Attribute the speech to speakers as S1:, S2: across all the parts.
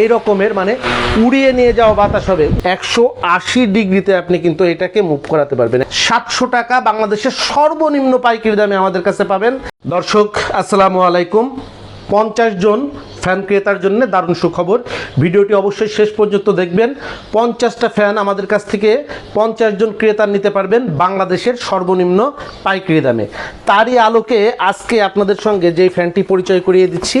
S1: এই রকমের মানে উড়িয়ে নিয়ে যাওয়া বাতাস হবে। একশো আশি ডিগ্রিতে আপনি কিন্তু এটাকে মুভ করাতে পারবেন। সাতশো টাকা বাংলাদেশের সর্বনিম্ন পাইকারি দামে আমাদের কাছে পাবেন। দর্শক, আসসালামু আলাইকুম। পঞ্চাশ জন ফ্যান ক্রেতার জন্য দারুণ সুখবর। ভিডিওটি অবশ্যই শেষ পর্যন্ত দেখবেন। পঞ্চাশটা ফ্যান আমাদের কাছ থেকে পঞ্চাশ জন ক্রেতা নিতে পারবেন বাংলাদেশের সর্বনিম্ন পাইকারি দামে। তারই আলোকে আজকে আপনাদের সঙ্গে যে ফ্যানটি পরিচয় করিয়ে দিচ্ছি,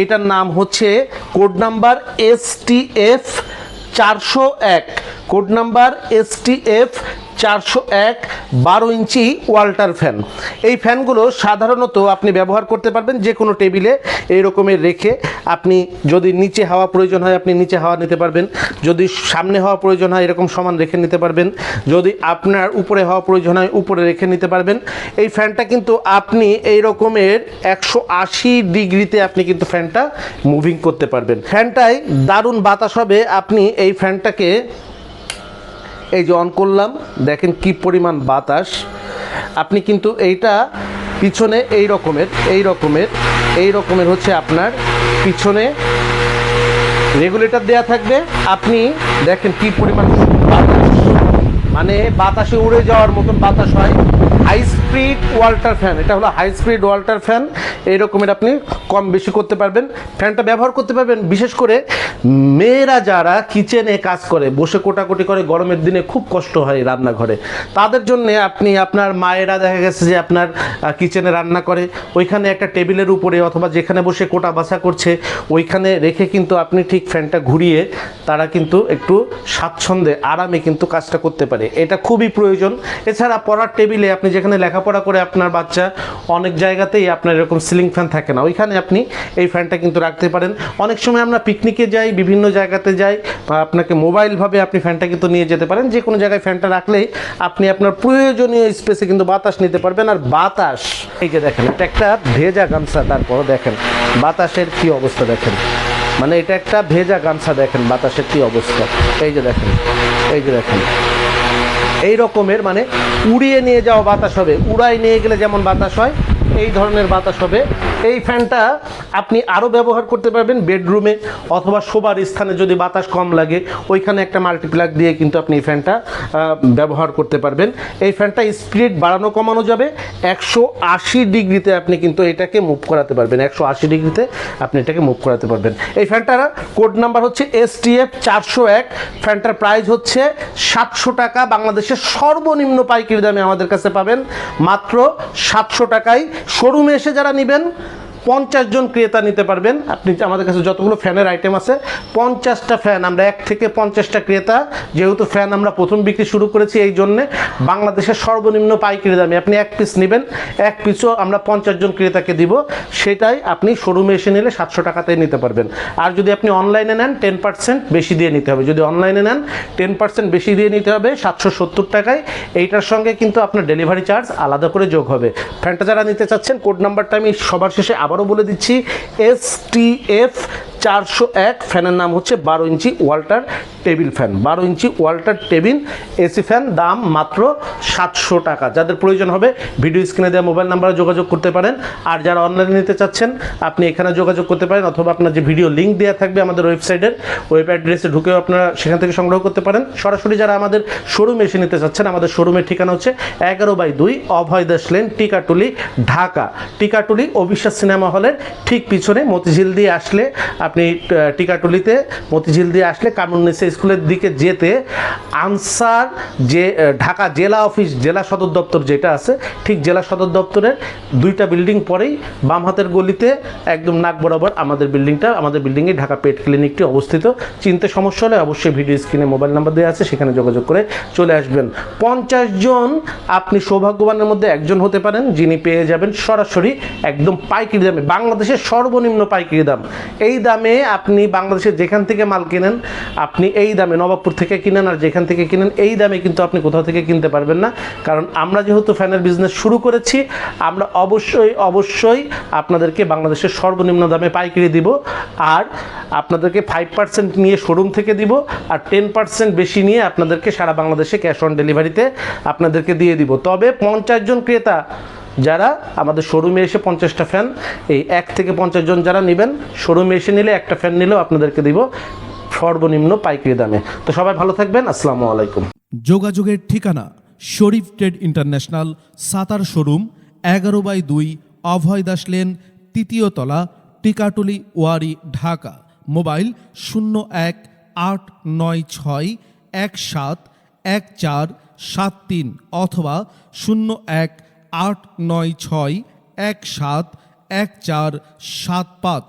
S1: এইটার নাম হচ্ছে code number S T F চারশো এক। Code number S T F চারশো এক বারো ইঞ্চি ওয়াল্টার ফ্যান। এই ফ্যানগুলো সাধারণত আপনি ব্যবহার করতে পারবেন যে কোনো টেবিলে এই রকমের রেখে আপনি যদি নিচে হাওয়া প্রয়োজন হয় আপনি নিচে হাওয়া নিতে পারবেন। যদি সামনে হওয়া প্রয়োজন হয় এরকম সমান রেখে নিতে পারবেন। যদি আপনার উপরে হওয়া প্রয়োজন হয় উপরে রেখে নিতে পারবেন। এই ফ্যানটা কিন্তু আপনি এই রকমের একশো আশি ডিগ্রিতে আপনি কিন্তু ফ্যানটা মুভিং করতে পারবেন। ফ্যানটায় দারুণ বাতাস হবে। আপনি এই ফ্যানটাকে এই যে অন করলাম, দেখেন কি পরিমাণ বাতাস। আপনি কিন্তু এইটা পিছনে এই রকমের এই রকমের এই রকমের হচ্ছে আপনার পিছনে রেগুলেটর দেয়া থাকবে। আপনি দেখেন কি পরিমাণ বাতাস। মানে বাতাসে উড়ে যাওয়ার মতন বাতাস হয়। হাই স্পিড ওয়াল্টার ফ্যান এটা হলো হাই স্পিড ওয়াল্টার ফ্যান এই রকমের আপনি কম বেশি করতে পারবেন। ফ্যানটা ব্যবহার করতে পারবেন, বিশেষ করে মেয়েরা যারা কিচেনে কাজ করে, বসে কোটাকুটি করে, গরমের দিনে খুব কষ্ট হয় রান্নাঘরে। তাদের জন্য আপনি আপনার মায়েরা দেখা গেছে যে আপনার কিচেনে রান্না করে। ওইখানে একটা টেবিলের উপরে অথবা যেখানে বসে কোটা বাসা করছে, ওইখানে রেখে কিন্তু আপনি ঠিক ফ্যানটা ঘুরিয়ে তারা কিন্তু একটু স্বাচ্ছন্দ্যে, আরামে কিন্তু কাজটা করতে পারে। এটা খুবই প্রয়োজন। এছাড়া পড়ার টেবিলে আপনি যেখানে লেখাপড়া করে আপনার বাচ্চা, অনেক জায়গাতেই আপনার এরকম সিলিং ফ্যান থাকে না। ওইখানে আপনি এই ফ্যানটা কিন্তু রাখতে পারেন। অনেক সময় আমরা পিকনিকে যাই, বিভিন্ন জায়গাতে যাই, বা আপনাকে মোবাইলভাবে আপনি ফ্যানটা কিন্তু নিয়ে যেতে পারেন। যে কোনো জায়গায় ফ্যানটা রাখলেই আপনি আপনার প্রয়োজনীয় স্পেসে কিন্তু বাতাস নিতে পারবেন। আর বাতাস, এই যে দেখেন, এটা একটা ভেজা গামছা তারপর দেখেন, বাতাসের কি অবস্থা দেখেন? মানে এটা একটা ভেজা গামছা দেখেন, বাতাসের কি অবস্থা? এই যে দেখেন, এই যে দেখেন। এই রকমের মানে উড়িয়ে নিয়ে যাওয়া বাতাস হবে। উড়াই নিয়ে গেলে যেমন বাতাস হয়, এই ধরনের বাতাস হবে। এই ফ্যানটা আপনি আরও ব্যবহার করতে পারবেন বেডরুমে অথবা শোবার স্থানে যদি বাতাস কম লাগে, ওইখানে একটা মাল্টিপ্লাগ দিয়ে কিন্তু আপনি এই ফ্যানটা ব্যবহার করতে পারবেন। এই ফ্যানটা স্পিড বাড়ানো কমানো যাবে। একশো আশি ডিগ্রিতে আপনি কিন্তু এটাকে মুভ করাতে পারবেন। একশো আশি ডিগ্রিতে আপনি এটাকে মুভ করাতে পারবেন। এই ফ্যানটার কোড নাম্বার হচ্ছে এস টি এফ চারশো এক। ফ্যানটার প্রাইস হচ্ছে সাতশো টাকা। বাংলাদেশের সর্বনিম্ন পাইকারি দামে আমাদের কাছে পাবেন। মাত্র সাতশো টাকায়। শোরুমে এসে যারা নেবেন পঞ্চাশ জন ক্রেতা নিতে পারবেন। আপনি আমাদের কাছে যতগুলো ফ্যানের আইটেম আছে, পঞ্চাশটা ফ্যান। আমরা এক থেকে পঞ্চাশটা ক্রেতা। যেহেতু ফ্যান আমরা প্রথম বিক্রি শুরু করেছি এই জন্যে, বাংলাদেশের সর্বনিম্ন পাইকারি দামে আপনি এক পিস নেবেন। এক পিসও আমরা পঞ্চাশ জন ক্রেতাকে দিব। সেটাই আপনি শোরুমে এসে নিলে সাতশো টাকাতেই নিতে পারবেন। আর যদি আপনি অনলাইনে নেন টেন পার্সেন্ট বেশি দিয়ে নিতে হবে। যদি অনলাইনে নেন টেন পার্সেন্ট বেশি দিয়ে নিতে হবে, সাতশো সত্তর টাকায়। এইটার সঙ্গে কিন্তু আপনার ডেলিভারি চার্জ আলাদা করে যোগ হবে। ফ্যানটা যারা নিতে চাচ্ছেন কোড নাম্বারটা আমি সবার শেষে আবারও বলে দিচ্ছি এস টি এফ চারশো এক ফ্যানের নাম হচ্ছে বারো ইঞ্চি ওয়াল্টার টেবিল ফ্যান, বারো inch Walter table, AC fan, দাম মাত্র সাতশো টাকা। যাদের প্রয়োজন হবে, ভিডিও স্ক্রিনে দেওয়া মোবাইল নাম্বারে যোগাযোগ করতে পারেন। আর যারা অনলাইনে নিতে চাচ্ছেন, আপনি এখানে যোগাযোগ করতে পারেন, অথবা আপনার যে ভিডিও লিঙ্ক দেওয়া থাকবে আমাদের ওয়েবসাইটের ওয়েব অ্যাড্রেসে ঢুকেও আপনারা সেখান থেকে সংগ্রহ করতে পারেন। সরাসরি যারা আমাদের শোরুমে এসে নিতে চাচ্ছেন, আমাদের শোরুমের ঠিকানা হচ্ছে এগারো বাই দুই অভয় দাস লেন টিকাটুলি, ঢাকা। টিকাটুলি অবিশ্বাস সিনেমা হলের ঠিক পিছনে মতিঝিল দিয়ে আসলে আপনি টিকাটুলিতে মতিঝিল দিয়ে আসলে কামুন কামরুন্নেসা স্কুলের দিকে যেতে আনসার যে ঢাকা জেলা অফিস, জেলা সদর দপ্তর যেটা আছে, ঠিক জেলা সদর দপ্তরের দুইটা বিল্ডিং পরেই বাম হাতের গলিতে একদম নাক বরাবর আমাদের বিল্ডিংটা, আমাদের বিল্ডিংয়ে ঢাকা পেট ক্লিনিকটি অবস্থিত। চিনতে সমস্যা হলে অবশ্যই ভিডিও স্ক্রিনে মোবাইল নাম্বার দেওয়া আছে, সেখানে যোগাযোগ করে চলে আসবেন। পঞ্চাশ জন আপনি সৌভাগ্যবানের মধ্যে একজন হতে পারেন, যিনি পেয়ে যাবেন সরাসরি একদম পাইকারি দামে, বাংলাদেশের সর্বনিম্ন পাইকারি দাম। এই দামে আপনি বাংলাদেশের যেখান থেকে মাল কিনেন, আপনি এই দামে নবাবপুর থেকে কিনেন আর যেখান থেকে কিনেন, এই দামে কিন্তু আপনি কোথাও থেকে কিনতে পারবেন না। কারণ আমরা যেহেতু ফ্যানের বিজনেস শুরু করেছি, আমরা অবশ্যই অবশ্যই আপনাদেরকে বাংলাদেশের সর্বনিম্ন দামে পাইকারি দিব আর আপনাদেরকে ফাইভ পার্সেন্ট নিয়ে শোরুম থেকে দিব আর টেন পার্সেন্ট বেশি নিয়ে আপনাদেরকে সারা বাংলাদেশে ক্যাশ অন ডেলিভারিতে আপনাদেরকে দিয়ে দিব। তবে পঞ্চাশ জন ক্রেতা যারা আমাদের শোরুমে এসে পঞ্চাশটা ফ্যান এই এক থেকে পঞ্চাশ জন যারা নেবেন শোরুমে এসে নিলে একটা ফ্যান নিলেও আপনাদেরকে দিব। সর্বনিম্ন পাইকারি দামে। তো সবাই ভালো থাকবেন, আসসালামু আলাইকুম।
S2: যোগাযোগের ঠিকানা শরীফ ট্রেড ইন্টারন্যাশনাল, সাতার শোরুম, এগারো বাই দুই, অভয় দাস লেন, তৃতীয় তলা, টিকাটুলি, ওয়ারি, ঢাকা। মোবাইল শূন্য এক আট নয় ছয় এক সাত এক চার সাত তিন অথবা শূন্য এক আট নয় ছয় এক সাত এক চার সাত পাঁচ।